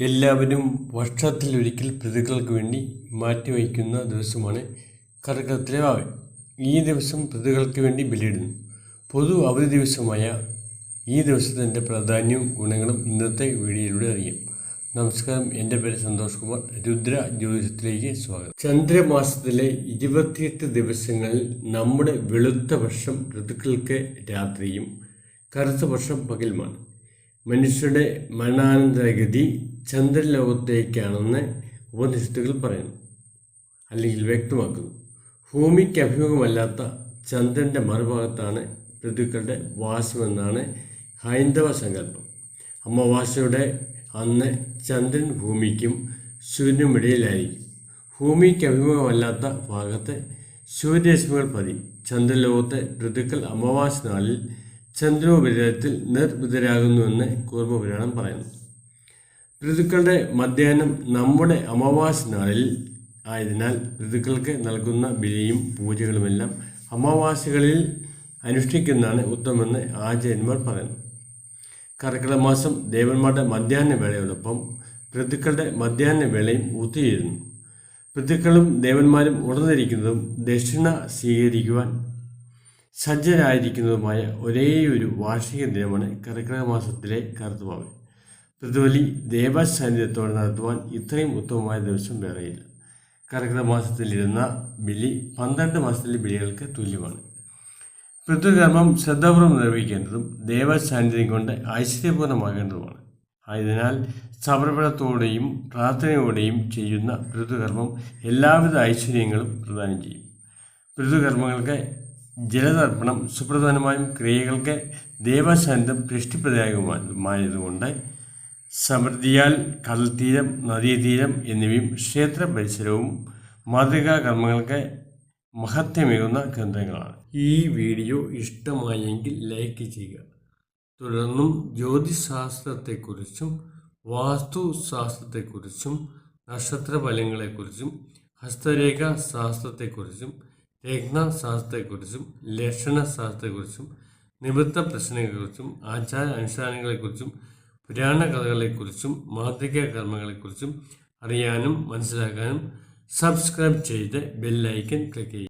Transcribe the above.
എല്ലാവരും വർഷത്തിൽ ഒരിക്കൽ പ്രതികൾക്ക് വേണ്ടി മാറ്റിവയ്ക്കുന്ന ദിവസമാണ് കർക്കിടകത്തിലെ വാവൻ ഈ ദിവസം പ്രതികൾക്ക് വേണ്ടി ബലിയിടുന്നു. പൊതു അവധി ദിവസമായ ഈ ദിവസത്തിന്റെ പ്രാധാന്യവും ഗുണങ്ങളും ഇന്നത്തെ വീഡിയോയിലൂടെ അറിയാം. നമസ്കാരം. എന്റെ പേര് സന്തോഷ് കുമാർ. രുദ്ര ജ്യോതിഷത്തിലേക്ക് സ്വാഗതം. ചന്ദ്രമാസത്തിലെ ഇരുപത്തിയെട്ട് ദിവസങ്ങളിൽ നമ്മുടെ വെളുത്ത വർഷം ഋതുക്കൾക്ക് രാത്രിയും കറുത്ത വർഷം പകലുമാണ്. മനുഷ്യരുടെ മരണാനന്തരഗതി ചന്ദ്രലോകത്തേക്കാണെന്ന് ഉപനിഷത്തുകൾ പറയുന്നു. അല്ലെങ്കിൽ വ്യക്തമാക്കുന്നു. ഭൂമിക്ക് അഭിമുഖമല്ലാത്ത ചന്ദ്രന്റെ മറുഭാഗത്താണ് ഋതുക്കളുടെ വാസമെന്നാണ് ഹൈന്ദവ സങ്കല്പം. അമ്മവാസയുടെ അന്ന് ചന്ദ്രൻ ഭൂമിക്കും സൂര്യനും ഇടയിലായിരിക്കും. ഭൂമിക്ക് അഭിമുഖമല്ലാത്ത ഭാഗത്ത് സൂര്യരശ്മികൾ പതി ചന്ദ്രലോകത്തെ ഋതുക്കൾ അമാവാസ നാളിൽ ചന്ദ്രോപരിതലത്തിൽ നിർവിതരാകുന്നുവെന്ന് കൂർമ്മപുരാണം പറയുന്നു. ഋതുക്കളുടെ മധ്യാഹ്നം നമ്മുടെ അമാവാസി നാളിൽ ആയതിനാൽ ഋതുക്കൾക്ക് നൽകുന്ന ബലിയും പൂജകളുമെല്ലാം അമാവാസികളിൽ അനുഷ്ഠിക്കുന്നതാണ് ഉത്തമെന്ന് ആചാര്യന്മാർ പറയുന്നു. കർക്കിടക മാസം ദേവന്മാരുടെ മധ്യാഹ്ന വേളയോടൊപ്പം ഋതുക്കളുടെ മധ്യാഹ്ന വേളയും ഒത്തുചേരുന്നു ഋതുക്കളും ദേവന്മാരും ഉണർന്നിരിക്കുന്നതും ദക്ഷിണ സ്വീകരിക്കുവാൻ സജ്ജരായിരിക്കുന്നതുമായ ഒരേയൊരു വാർഷിക ദിനമാണ് കർക്കിടക മാസത്തിലെ കറുത്തുമാവ്. ഋതുബലി ദേവസാന്നിധ്യത്തോടെ നടത്തുവാൻ ഇത്രയും ഉത്തമമായ ദിവസം വേറെയില്ല. കർക്കിടക മാസത്തിലിരുന്ന ബലി പന്ത്രണ്ട് മാസത്തിലെ ബലികൾക്ക് തുല്യമാണ്. പൃഥ്വികർമ്മം ശ്രദ്ധാപൂർവം നിർവഹിക്കേണ്ടതും ദേവസാന്നിധ്യം കൊണ്ട് ഐശ്വര്യപൂർണമാകേണ്ടതുമാണ് ആയതിനാൽ സമർപ്പണത്തോടെയും പ്രാർത്ഥനയോടെയും ചെയ്യുന്ന ഋതുകർമ്മം എല്ലാവിധ ഐശ്വര്യങ്ങളും പ്രദാനം ചെയ്യും. ഋതുകർമ്മങ്ങൾക്ക് ജലതർപ്പണം സുപ്രധാനമായും ക്രിയകൾക്ക് ദേവസാന്നിധ്യം പുഷ്ടിപ്രദായകമായതുകൊണ്ട് സമൃദ്ധിയാൽ കടൽത്തീരം നദീതീരം എന്നിവയും ക്ഷേത്ര പരിസരവും മാതൃകാ കർമ്മങ്ങൾക്ക് മഹത്യമേകുന്ന കേന്ദ്രങ്ങളാണ്. ഈ വീഡിയോ ഇഷ്ടമായെങ്കിൽ ലൈക്ക് ചെയ്യുക. തുടർന്നും ജ്യോതിശാസ്ത്രത്തെക്കുറിച്ചും വാസ്തുശാസ്ത്രത്തെക്കുറിച്ചും നക്ഷത്രഫലങ്ങളെക്കുറിച്ചും ഹസ്തരേഖ ശാസ്ത്രത്തെക്കുറിച്ചും രത്നശാസ്ത്രത്തെക്കുറിച്ചും ലക്ഷണശാസ്ത്രത്തെക്കുറിച്ചും നിവൃത്ത പ്രശ്നങ്ങളെക്കുറിച്ചും ആചാര അനുഷ്ഠാനങ്ങളെക്കുറിച്ചും പുരാണ കഥകളെക്കുറിച്ചും മാതൃക കർമ്മങ്ങളെക്കുറിച്ചും അറിയാനും മനസ്സിലാക്കാനും സബ്സ്ക്രൈബ് ചെയ്ത് ബെല്ലൈക്കൻ ക്ലിക്ക് ചെയ്യുക.